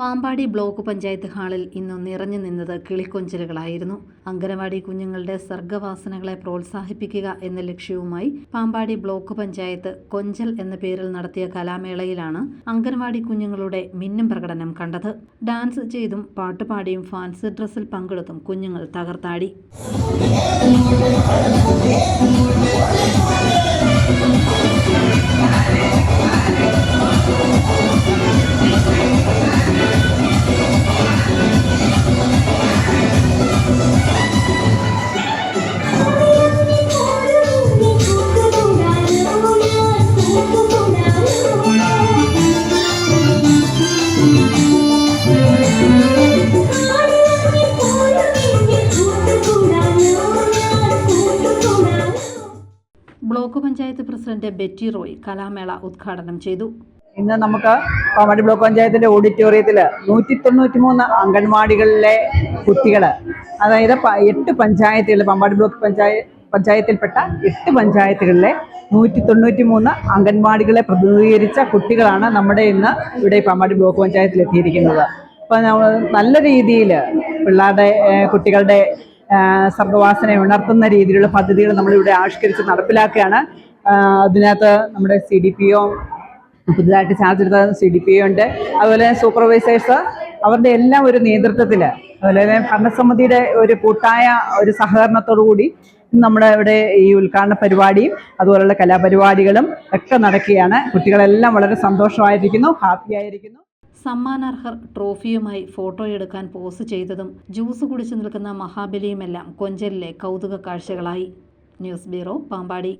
Pampady block panchayat ഹാളിൽ ഇന്ന് നിറഞ്ഞു നിന്നത് കിളിക്കൊഞ്ചലുകളായിരുന്നു. അംഗനവാടി കുഞ്ഞുങ്ങളുടെ സർഗവാസനകളെ പ്രോത്സാഹിപ്പിക്കുക എന്ന ലക്ഷ്യവുമായി പാമ്പാടി ബ്ലോക്ക് പഞ്ചായത്ത് കൊഞ്ചൽ എന്ന പേരിൽ നടത്തിയ കലാമേളയിലാണ് അംഗനവാടി കുഞ്ഞുങ്ങളുടെ മിന്നും പ്രകടനം കണ്ടത്. ഡാൻസ് ചെയ്തും പാട്ടുപാടിയും ഫാൻസി ഡ്രസ്സിൽ പങ്കെടുത്തും കുഞ്ഞുങ്ങൾ തകർത്താടി. ബ്ലോക്ക് പഞ്ചായത്ത് പ്രസിഡന്റ് ബെറ്റി റോയ് കലാമേള ഉദ്ഘാടനം ചെയ്തു. ഇന്ന് നമുക്ക് പാമ്പാടി ബ്ലോക്ക് പഞ്ചായത്തിന്റെ ഓഡിറ്റോറിയത്തിൽ നൂറ്റി തൊണ്ണൂറ്റി മൂന്ന് അംഗൻവാടികളിലെ കുട്ടികൾ അതായത് എട്ട് പഞ്ചായത്തുകൾ പാമ്പാടി ബ്ലോക്ക് പഞ്ചായത്ത് പഞ്ചായത്തിൽപ്പെട്ട എട്ട് പഞ്ചായത്തുകളിലെ നൂറ്റി തൊണ്ണൂറ്റി മൂന്ന് അംഗൻവാടികളെ പ്രതിനിധീകരിച്ച കുട്ടികളാണ് നമ്മുടെ ഇന്ന് ഇവിടെ പാമ്പാടി ബ്ലോക്ക് പഞ്ചായത്തിൽ എത്തിയിരിക്കുന്നത് അപ്പോൾ നമ്മൾ നല്ല രീതിയിൽ പിള്ളേരുടെ കുട്ടികളുടെ സർഗവാസന ഉണർത്തുന്ന രീതിയിലുള്ള പദ്ധതികൾ നമ്മളിവിടെ ആവിഷ്കരിച്ച് നടപ്പിലാക്കുകയാണ്. അതിനകത്ത് നമ്മുടെ സി ഡി പി ഒ പുതുതായിട്ട് ചാർജ് എടുത്ത സി ഡി പി ഒ ഉണ്ട്. അതുപോലെ സൂപ്പർവൈസേഴ്സ് അവരുടെ എല്ലാം ഒരു നേതൃത്വത്തിൽ അതുപോലെ തന്നെ ഭരണസമിതിയുടെ ഒരു കൂട്ടായ ഒരു സഹകരണത്തോടു കൂടി നമ്മുടെ ഇവിടെ ഈ ഉദ്ഘാടന പരിപാടിയും അതുപോലുള്ള കലാപരിപാടികളും ഒക്കെ നടക്കുകയാണ്. കുട്ടികളെല്ലാം വളരെ സന്തോഷമായിരിക്കുന്നു ഹാപ്പി ആയിരിക്കുന്നു സമ്മാനാർഹർ ട്രോഫിയുമായി ഫോട്ടോയെടുക്കാൻ പോസ് ചെയ്തതും ജ്യൂസ് കുടിച്ചു നിൽക്കുന്ന മഹാബലിയുമെല്ലാം കൊഞ്ചലിലെ കൗതുക കാഴ്ചകളായി ന്യൂസ് ബ്യൂറോ പാമ്പാടി.